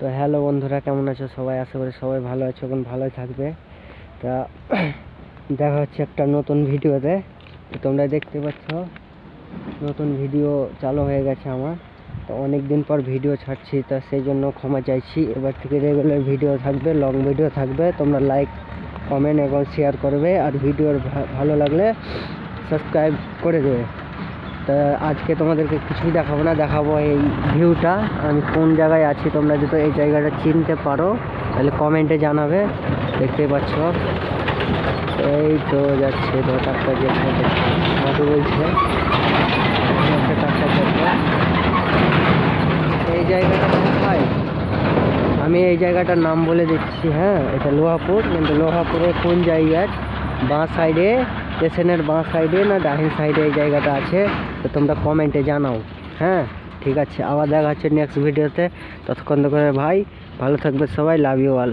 তো হ্যালো বন্ধুরা, কেমন আছো সবাই? আশা করি সবাই ভালো আছো এবং ভালোই থাকবে। তা দেখা হচ্ছে একটা নতুন ভিডিওতে। তো তোমরা দেখতে পাচ্ছ, নতুন ভিডিও চালু হয়ে গেছে আমার। তো অনেক দিন পর ভিডিও ছাড়ছি, তা সেই জন্য ক্ষমা চাইছি। এবার থেকে রেগুলার ভিডিও থাকবে লং ভিডিও থাকবে। তোমরা লাইক কমেন্ট এবং শেয়ার করবে। আর ভিডিওর ভালো লাগলে সাবস্ক্রাইব করে দেবে। আজকে তোমাদেরকে কিছুই দেখাবো না, দেখাবো এই ভিউটা আমি কোন জায়গায় আছি তোমরা যদি এই জায়গাটা চিনতে পারো, তাহলে কমেন্টে জানাবে। দেখতেই পাচ্ছ। এই তো যাচ্ছে তো ট্রাক্টর যাচ্ছে মধু বলছে। এই জায়গাটা কোথায়? আমি এই জায়গাটার নাম বলে দিচ্ছি হ্যাঁ? এটা লোহাপুর। কিন্তু লোহাপুরের কোন জায়গায় বাঁ সাইডে স্টেশনের বাঁ সাইডে না ডাহিন সাইডে এই জায়গাটা আছে, তো তোমরা কমেন্টে জানাও। হ্যাঁ ঠিক আছে, আবার দেখা হচ্ছে নেক্সট ভিডিওতে ততক্ষণ করে ভাই, ভালো থাকবে সবাই লাভ ইউ অল